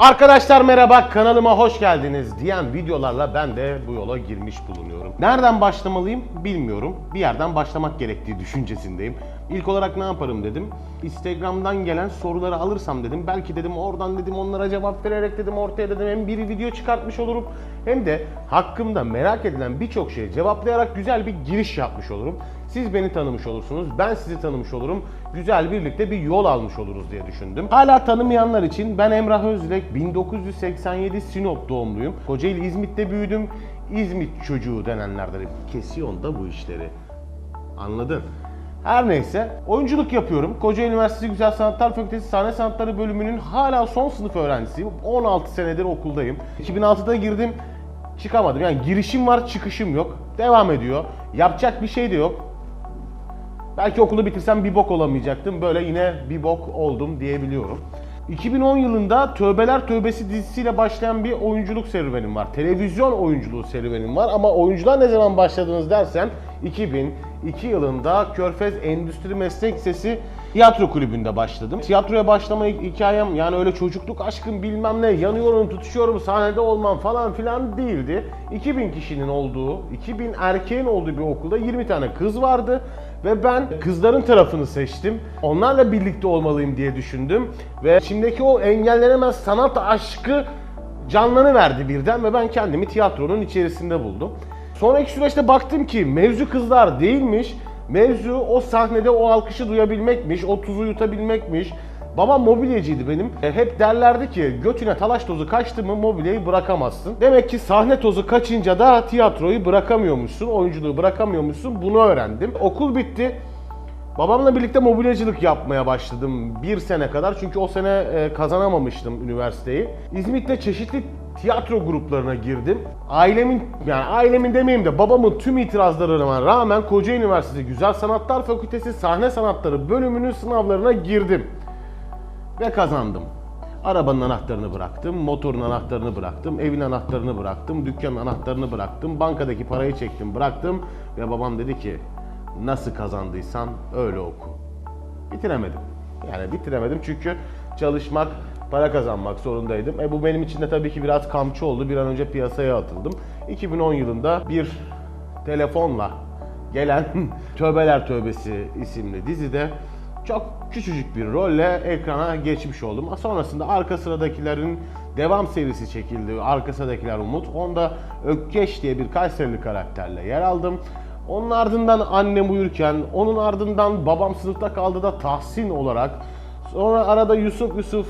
Arkadaşlar merhaba kanalıma hoş geldiniz diyen videolarla ben de bu yola girmiş bulunuyorum. Nereden başlamalıyım bilmiyorum. Bir yerden başlamak gerektiği düşüncesindeyim. İlk olarak ne yaparım dedim. Instagram'dan gelen soruları alırsam dedim. Belki dedim oradan dedim onlara cevap vererek dedim ortaya dedim hem bir video çıkartmış olurum hem de hakkımda merak edilen birçok şeyi cevaplayarak güzel bir giriş yapmış olurum. Siz beni tanımış olursunuz, ben sizi tanımış olurum. Güzel birlikte bir yol almış oluruz diye düşündüm. Hala tanımayanlar için ben Emrah Özlek, 1987 Sinop doğumluyum. Kocaeli İzmit'te büyüdüm. İzmit çocuğu denenlerden kesiyon da bu işleri. Anladın? Her neyse oyunculuk yapıyorum. Kocaeli Üniversitesi Güzel Sanatlar Fakültesi Sahne Sanatları bölümünün hala son sınıf öğrencisiyim. 16 senedir okuldayım. 2006'da girdim. Çıkamadım. Yani girişim var, çıkışım yok. Devam ediyor. Yapacak bir şey de yok. Belki okulu bitirsem bir bok olamayacaktım. Böyle yine bir bok oldum diyebiliyorum. 2010 yılında Tövbeler Tövbesi dizisiyle başlayan bir oyunculuk serüvenim var. Televizyon oyunculuğu serüvenim var ama oyunculuğa ne zaman başladınız dersen 2002 yılında Körfez Endüstri Meslek Lisesi tiyatro kulübünde başladım. Tiyatroya başlama hikayem yani öyle çocukluk aşkım bilmem ne yanıyorum tutuşuyorum sahnede olmam falan filan değildi. 2000 kişinin olduğu, 2000 erkeğin olduğu bir okulda 20 tane kız vardı. Ve ben kızların tarafını seçtim. Onlarla birlikte olmalıyım diye düşündüm. Ve içimdeki o engellenemez sanat aşkı canlanıverdi birden ve ben kendimi tiyatronun içerisinde buldum. Sonraki süreçte baktım ki mevzu kızlar değilmiş. Mevzu o sahnede o alkışı duyabilmekmiş, o tuzu yutabilmekmiş. Babam mobilyacıydı benim. E, hep derlerdi ki götüne talaş tozu kaçtı mı mobilyayı bırakamazsın. Demek ki sahne tozu kaçınca da tiyatroyu bırakamıyormuşsun, oyunculuğu bırakamıyormuşsun. Bunu öğrendim. Okul bitti. Babamla birlikte mobilyacılık yapmaya başladım bir sene kadar. Çünkü o sene e, kazanamamıştım üniversiteyi. İzmit'te çeşitli tiyatro gruplarına girdim. Ailemin, yani ailemin demeyeyim de babamın tüm itirazlarına rağmen Kocaeli Üniversitesi Güzel Sanatlar Fakültesi Sahne Sanatları bölümünün sınavlarına girdim. Ve kazandım. Arabanın anahtarını bıraktım, motorun anahtarını bıraktım, evin anahtarını bıraktım, dükkanın anahtarını bıraktım, bankadaki parayı çektim, bıraktım ve babam dedi ki nasıl kazandıysan öyle oku. Bitiremedim. Yani bitiremedim çünkü çalışmak, para kazanmak zorundaydım. E bu benim için de tabii ki biraz kamçı oldu. Bir an önce piyasaya atıldım. 2010 yılında bir telefonla gelen Tövbeler Tövbesi isimli dizide çok küçücük bir rolle ekrana geçmiş oldum. Sonrasında arka sıradakilerin devam serisi çekildi. Arka sıradakiler Umut. Onda Ökkeş diye bir Kayserili karakterle yer aldım. Onun ardından annem uyurken, onun ardından babam sınıfta kaldı da Tahsin olarak. Sonra arada Yusuf Yusuf,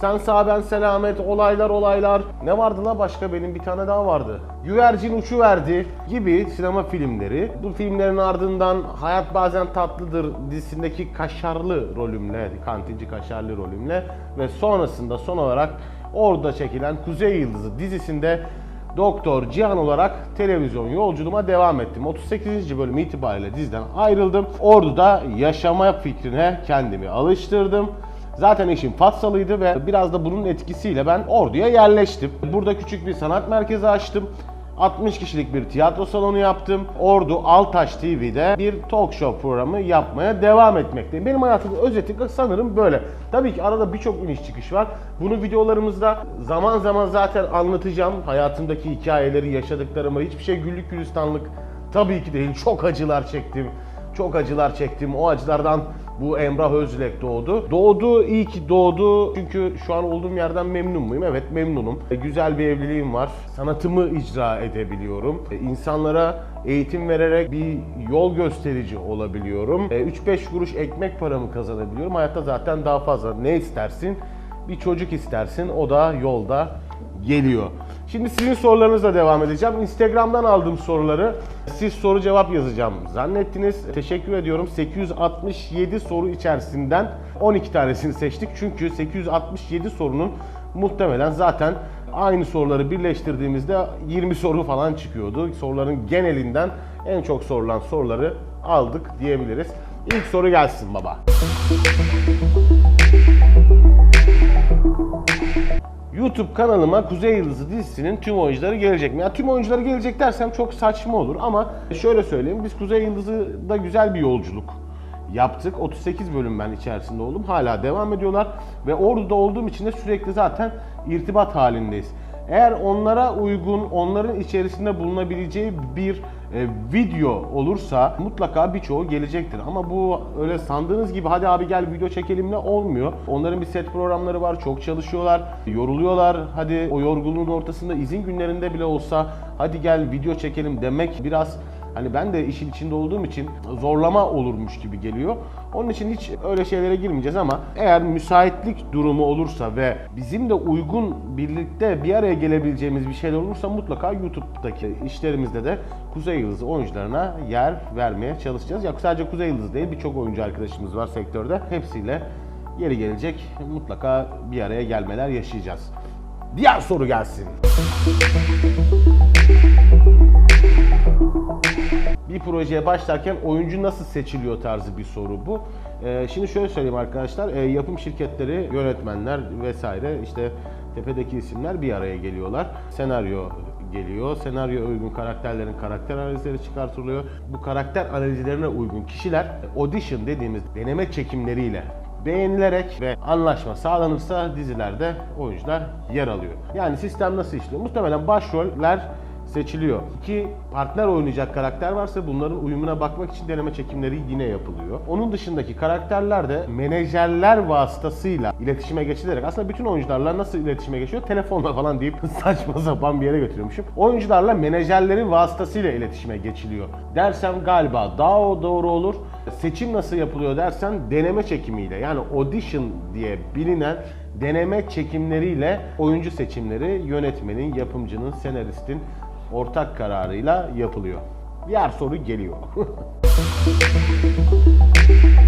sen sağ ben selamet, olaylar olaylar. Ne vardı la başka benim bir tane daha vardı. Güvercin uçuverdi gibi sinema filmleri. Bu filmlerin ardından Hayat Bazen Tatlıdır dizisindeki kaşarlı rolümle, kantinci kaşarlı rolümle ve sonrasında son olarak orada çekilen Kuzey Yıldızı dizisinde Doktor Cihan olarak televizyon yolculuğuma devam ettim. 38. bölüm itibariyle diziden ayrıldım. Ordu'da yaşama fikrine kendimi alıştırdım. Zaten eşim Fatsalıydı ve biraz da bunun etkisiyle ben Ordu'ya yerleştim. Burada küçük bir sanat merkezi açtım. 60 kişilik bir tiyatro salonu yaptım. Ordu Altaş TV'de bir talk show programı yapmaya devam etmekteyim. Benim hayatımın özeti sanırım böyle. Tabii ki arada birçok iniş çıkış var. Bunu videolarımızda zaman zaman zaten anlatacağım. Hayatımdaki hikayeleri, yaşadıklarımı, hiçbir şey güllük gülistanlık tabii ki değil. Çok acılar çektim. Çok acılar çektim. O acılardan bu Emrah Özlek doğdu. Doğdu, iyi ki doğdu. Çünkü şu an olduğum yerden memnun muyum? Evet memnunum. E, Güzel bir evliliğim var. Sanatımı icra edebiliyorum. E, İnsanlara eğitim vererek bir yol gösterici olabiliyorum. E, 3-5 kuruş ekmek paramı kazanabiliyorum. Hayatta zaten daha fazla. Ne istersin? Bir çocuk istersin. O da yolda geliyor. Şimdi sizin sorularınızla devam edeceğim. Instagram'dan aldığım soruları siz soru cevap yazacağım zannettiniz. Teşekkür ediyorum. 867 soru içerisinden 12 tanesini seçtik. Çünkü 867 sorunun muhtemelen zaten aynı soruları birleştirdiğimizde 20 soru falan çıkıyordu. Soruların genelinden en çok sorulan soruları aldık diyebiliriz. İlk soru gelsin baba. YouTube kanalıma Kuzey Yıldızı dizisinin tüm oyuncuları gelecek mi? Ya tüm oyuncuları gelecek dersem çok saçma olur ama şöyle söyleyeyim. Biz Kuzey Yıldızı'da güzel bir yolculuk yaptık. 38 bölüm ben içerisinde oldum. Hala devam ediyorlar ve Ordu'da olduğum için de sürekli zaten irtibat halindeyiz. Eğer onlara uygun, onların içerisinde bulunabileceği bir e, video olursa mutlaka birçoğu gelecektir. Ama bu öyle sandığınız gibi hadi abi gel video çekelimle olmuyor. Onların bir set programları var, çok çalışıyorlar, yoruluyorlar. Hadi o yorgunluğun ortasında izin günlerinde bile olsa hadi gel video çekelim demek biraz Hani ben de işin içinde olduğum için zorlama olurmuş gibi geliyor. Onun için hiç öyle şeylere girmeyeceğiz ama eğer müsaitlik durumu olursa ve bizim de uygun birlikte bir araya gelebileceğimiz bir şeyler olursa mutlaka YouTube'daki işlerimizde de Kuzey Yıldızı oyuncularına yer vermeye çalışacağız. Ya sadece Kuzey Yıldızı değil birçok oyuncu arkadaşımız var sektörde. Hepsiyle yeri gelecek mutlaka bir araya gelmeler yaşayacağız. Diğer soru gelsin. Bir projeye başlarken oyuncu nasıl seçiliyor tarzı bir soru bu. Ee, şimdi şöyle söyleyeyim arkadaşlar, e, yapım şirketleri, yönetmenler vesaire işte tepedeki isimler bir araya geliyorlar. Senaryo geliyor. Senaryo uygun karakterlerin karakter analizleri çıkartılıyor. Bu karakter analizlerine uygun kişiler audition dediğimiz deneme çekimleriyle beğenilerek ve anlaşma sağlanırsa dizilerde oyuncular yer alıyor. Yani sistem nasıl işliyor? Muhtemelen başroller seçiliyor. İki partner oynayacak karakter varsa bunların uyumuna bakmak için deneme çekimleri yine yapılıyor. Onun dışındaki karakterler de menajerler vasıtasıyla iletişime geçilerek aslında bütün oyuncularla nasıl iletişime geçiyor? Telefonla falan deyip saçma sapan bir yere götürüyormuşum. Oyuncularla menajerlerin vasıtasıyla iletişime geçiliyor. Dersem galiba daha o doğru olur. Seçim nasıl yapılıyor dersen deneme çekimiyle yani audition diye bilinen deneme çekimleriyle oyuncu seçimleri yönetmenin, yapımcının, senaristin ortak kararıyla yapılıyor. Diğer soru geliyor.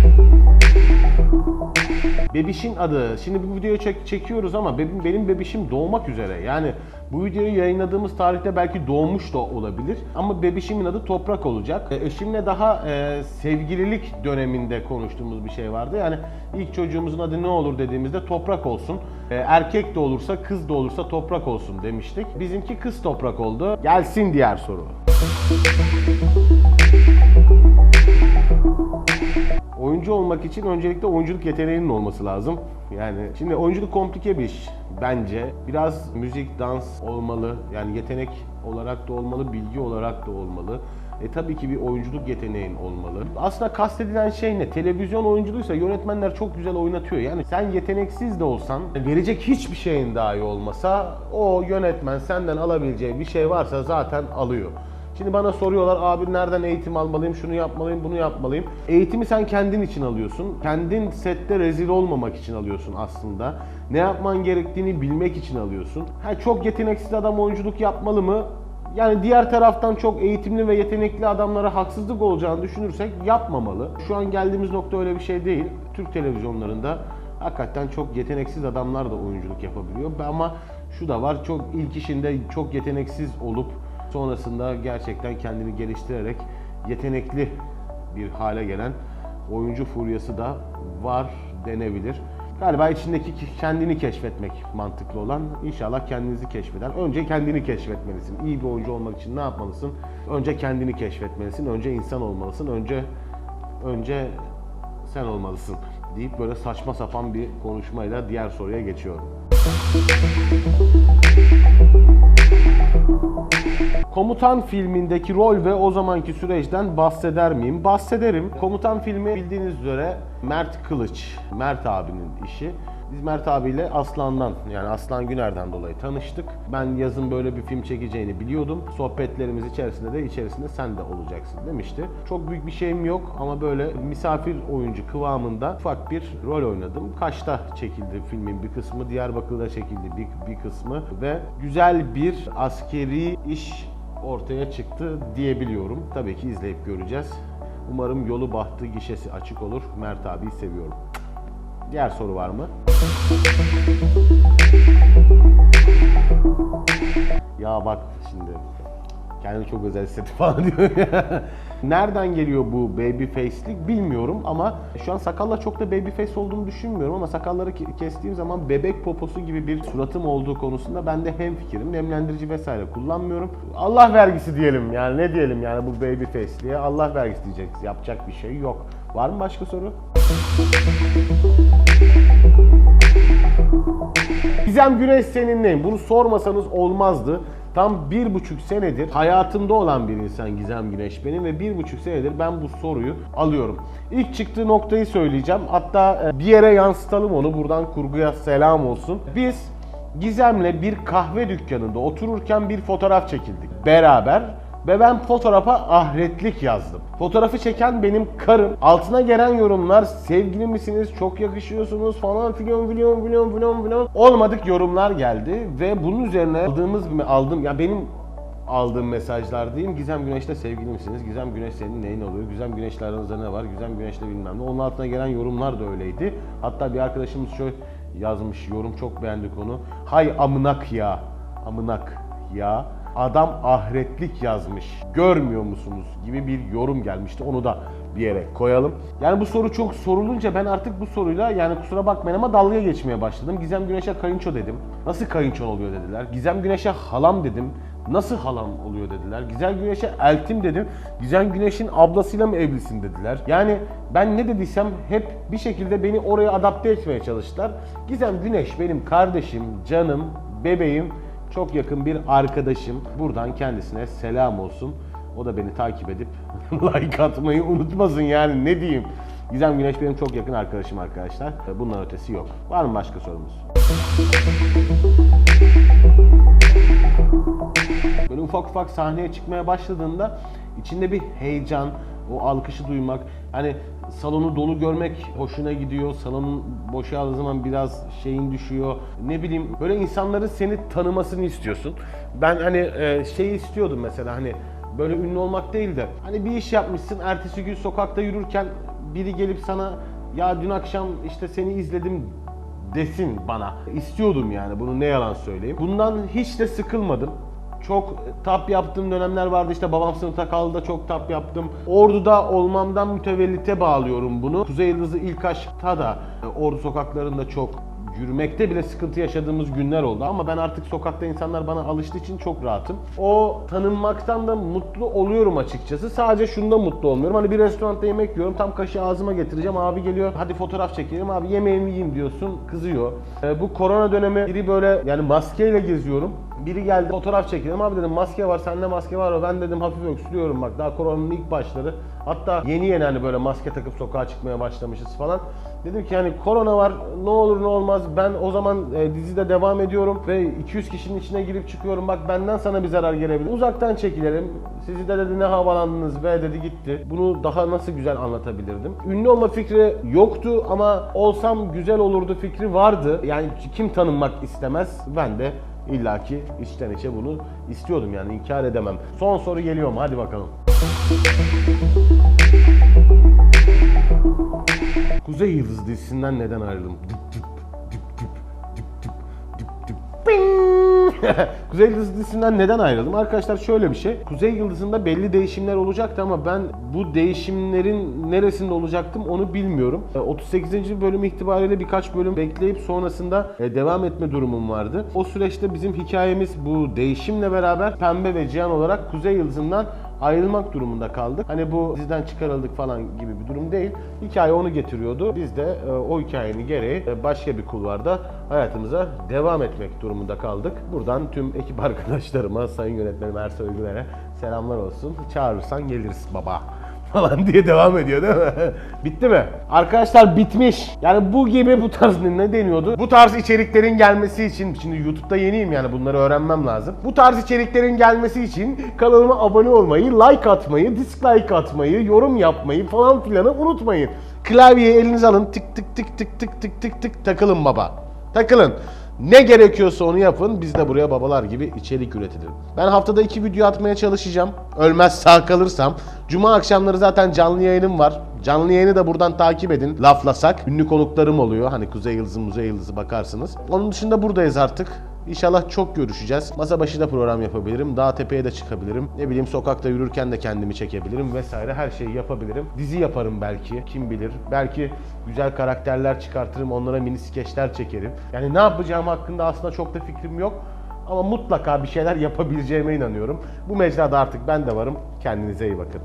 Bebişin adı. Şimdi bu videoyu çek çekiyoruz ama benim, benim bebişim doğmak üzere. Yani bu videoyu yayınladığımız tarihte belki doğmuş da olabilir. Ama bebişimin adı Toprak olacak. E, eşimle daha e, sevgililik döneminde konuştuğumuz bir şey vardı. Yani ilk çocuğumuzun adı ne olur dediğimizde Toprak olsun. E, erkek de olursa kız da olursa Toprak olsun demiştik. Bizimki kız Toprak oldu. Gelsin diğer soru. Oyuncu olmak için öncelikle oyunculuk yeteneğinin olması lazım. Yani şimdi oyunculuk komplike bir iş bence. Biraz müzik, dans olmalı. Yani yetenek olarak da olmalı, bilgi olarak da olmalı. E tabii ki bir oyunculuk yeteneğin olmalı. Aslında kastedilen şey ne? Televizyon oyunculuğuysa yönetmenler çok güzel oynatıyor. Yani sen yeteneksiz de olsan, verecek hiçbir şeyin dahi olmasa o yönetmen senden alabileceği bir şey varsa zaten alıyor. Şimdi bana soruyorlar abi nereden eğitim almalıyım, şunu yapmalıyım, bunu yapmalıyım. Eğitimi sen kendin için alıyorsun. Kendin sette rezil olmamak için alıyorsun aslında. Ne yapman gerektiğini bilmek için alıyorsun. Ha, çok yeteneksiz adam oyunculuk yapmalı mı? Yani diğer taraftan çok eğitimli ve yetenekli adamlara haksızlık olacağını düşünürsek yapmamalı. Şu an geldiğimiz nokta öyle bir şey değil. Türk televizyonlarında hakikaten çok yeteneksiz adamlar da oyunculuk yapabiliyor. Ama şu da var, çok ilk işinde çok yeteneksiz olup Sonrasında gerçekten kendini geliştirerek yetenekli bir hale gelen oyuncu furyası da var denebilir. Galiba içindeki kendini keşfetmek mantıklı olan. İnşallah kendinizi keşfeden. Önce kendini keşfetmelisin. İyi bir oyuncu olmak için ne yapmalısın? Önce kendini keşfetmelisin. Önce insan olmalısın. Önce önce sen olmalısın deyip böyle saçma sapan bir konuşmayla diğer soruya geçiyorum. Komutan filmindeki rol ve o zamanki süreçten bahseder miyim? Bahsederim. Komutan filmi bildiğiniz üzere Mert Kılıç, Mert abinin işi. Biz Mert abiyle Aslan'dan yani Aslan Güner'den dolayı tanıştık. Ben yazın böyle bir film çekeceğini biliyordum. Sohbetlerimiz içerisinde de içerisinde sen de olacaksın demişti. Çok büyük bir şeyim yok ama böyle misafir oyuncu kıvamında ufak bir rol oynadım. Kaş'ta çekildi filmin bir kısmı, Diyarbakır'da çekildi bir, bir kısmı ve güzel bir askeri iş ortaya çıktı diyebiliyorum. Tabii ki izleyip göreceğiz. Umarım yolu bahtı gişesi açık olur. Mert abiyi seviyorum. Diğer soru var mı? Ya bak şimdi kendimi çok özel hissettim falan diyor. Nereden geliyor bu baby face'lik bilmiyorum ama şu an sakalla çok da baby face olduğunu düşünmüyorum ama sakalları ke- kestiğim zaman bebek poposu gibi bir suratım olduğu konusunda ben de hem fikrim nemlendirici vesaire kullanmıyorum. Allah vergisi diyelim yani ne diyelim yani bu baby face'liğe Allah vergisi diyeceğiz. Yapacak bir şey yok. Var mı başka soru? Gizem Güneş senin neyin? Bunu sormasanız olmazdı. Tam bir buçuk senedir hayatımda olan bir insan Gizem Güneş benim ve bir buçuk senedir ben bu soruyu alıyorum. İlk çıktığı noktayı söyleyeceğim. Hatta e, bir yere yansıtalım onu. Buradan kurguya selam olsun. Biz Gizem'le bir kahve dükkanında otururken bir fotoğraf çekildik. Beraber ve ben fotoğrafa ahretlik yazdım. Fotoğrafı çeken benim karım. Altına gelen yorumlar sevgili misiniz, çok yakışıyorsunuz falan filan filan filan filan filan. Olmadık yorumlar geldi ve bunun üzerine aldığımız aldım ya benim aldığım mesajlar diyeyim. Gizem Güneş'le sevgili misiniz? Gizem Güneş senin neyin oluyor? Gizem Güneş'le aranızda ne var? Gizem Güneş'le bilmem ne. Onun altına gelen yorumlar da öyleydi. Hatta bir arkadaşımız şöyle yazmış yorum çok beğendik onu. Hay amınak ya. Amınak ya. Adam ahretlik yazmış. Görmüyor musunuz? gibi bir yorum gelmişti. Onu da bir yere koyalım. Yani bu soru çok sorulunca ben artık bu soruyla yani kusura bakmayın ama dalga geçmeye başladım. Gizem Güneş'e kayınço dedim. Nasıl kayınçon oluyor dediler. Gizem Güneş'e halam dedim. Nasıl halam oluyor dediler. Gizem Güneş'e eltim dedim. Gizem Güneş'in ablasıyla mı evlisin dediler. Yani ben ne dediysem hep bir şekilde beni oraya adapte etmeye çalıştılar. Gizem Güneş benim kardeşim, canım, bebeğim, çok yakın bir arkadaşım. Buradan kendisine selam olsun. O da beni takip edip like atmayı unutmasın yani ne diyeyim. Gizem Güneş benim çok yakın arkadaşım arkadaşlar. Bundan ötesi yok. Var mı başka sorumuz? Böyle ufak ufak sahneye çıkmaya başladığında içinde bir heyecan, o alkışı duymak, hani salonu dolu görmek hoşuna gidiyor. Salonun boşaldığı zaman biraz şeyin düşüyor. Ne bileyim böyle insanların seni tanımasını istiyorsun. Ben hani e, şeyi istiyordum mesela hani böyle ünlü olmak değil de hani bir iş yapmışsın ertesi gün sokakta yürürken biri gelip sana ya dün akşam işte seni izledim desin bana. İstiyordum yani bunu ne yalan söyleyeyim. Bundan hiç de sıkılmadım. Çok tap yaptığım dönemler vardı işte babam sınıfta kaldı da çok tap yaptım. Ordu'da olmamdan mütevellite bağlıyorum bunu. Kuzey Yıldızı ilk aşkta da e, Ordu sokaklarında çok yürümekte bile sıkıntı yaşadığımız günler oldu ama ben artık sokakta insanlar bana alıştığı için çok rahatım. O tanınmaktan da mutlu oluyorum açıkçası. Sadece şunda mutlu olmuyorum. Hani bir restoranda yemek yiyorum. Tam kaşığı ağzıma getireceğim. Abi geliyor. Hadi fotoğraf çekelim. Abi yemeğimi yiyeyim diyorsun. Kızıyor. Ee, bu korona dönemi biri böyle yani maskeyle geziyorum. Biri geldi fotoğraf çekelim. Abi dedim maske var. Sende maske var mı? Ben dedim hafif öksürüyorum bak. Daha koronanın ilk başları. Hatta yeni yeni hani böyle maske takıp sokağa çıkmaya başlamışız falan. Dedim ki hani korona var. Ne olur ne olmaz. Ben o zaman e, dizide devam ediyorum ve 200 kişinin içine girip çıkıyorum. Bak benden sana bir zarar gelebilir. Uzaktan çekilelim. Sizi de dedi ne havalandınız be dedi gitti. Bunu daha nasıl güzel anlatabilirdim. Ünlü olma fikri yoktu ama olsam güzel olurdu fikri vardı. Yani kim tanınmak istemez? Ben de illaki içten içe bunu istiyordum yani inkar edemem. Son soru geliyor mu? Hadi bakalım. Kuzey Yıldızı dizisinden neden ayrıldım? Düp, düp düp, düp düp, düp düp. Bing! Kuzey Yıldızı dizisinden neden ayrıldım? Arkadaşlar şöyle bir şey. Kuzey Yıldızı'nda belli değişimler olacaktı ama ben bu değişimlerin neresinde olacaktım onu bilmiyorum. E, 38. bölüm itibariyle birkaç bölüm bekleyip sonrasında e, devam etme durumum vardı. O süreçte bizim hikayemiz bu değişimle beraber Pembe ve Cihan olarak Kuzey Yıldızı'ndan ayrılmak durumunda kaldık. Hani bu diziden çıkarıldık falan gibi bir durum değil. Hikaye onu getiriyordu. Biz de e, o hikayenin gereği e, başka bir kulvarda hayatımıza devam etmek durumunda kaldık. Buradan tüm ekip arkadaşlarıma, sayın yönetmenim Ersoy Güler'e selamlar olsun. Çağırırsan geliriz baba falan diye devam ediyor değil mi? Bitti mi? Arkadaşlar bitmiş. Yani bu gibi bu tarz ne deniyordu? Bu tarz içeriklerin gelmesi için şimdi YouTube'da yeniyim yani bunları öğrenmem lazım. Bu tarz içeriklerin gelmesi için kanalıma abone olmayı, like atmayı, dislike atmayı, yorum yapmayı falan filanı unutmayın. Klavyeyi elinize alın tık tık tık tık tık tık tık tık takılın baba. Takılın. Ne gerekiyorsa onu yapın. Biz de buraya babalar gibi içerik üretelim. Ben haftada iki video atmaya çalışacağım. Ölmez sağ kalırsam. Cuma akşamları zaten canlı yayınım var. Canlı yayını da buradan takip edin. Laflasak. Ünlü konuklarım oluyor. Hani Kuzey Yıldızı, Muzey Yıldızı bakarsınız. Onun dışında buradayız artık. İnşallah çok görüşeceğiz. Masa başı da program yapabilirim. Dağ tepeye de çıkabilirim. Ne bileyim sokakta yürürken de kendimi çekebilirim vesaire. Her şeyi yapabilirim. Dizi yaparım belki. Kim bilir. Belki güzel karakterler çıkartırım. Onlara mini skeçler çekerim. Yani ne yapacağım hakkında aslında çok da fikrim yok. Ama mutlaka bir şeyler yapabileceğime inanıyorum. Bu mecrada artık ben de varım. Kendinize iyi bakın.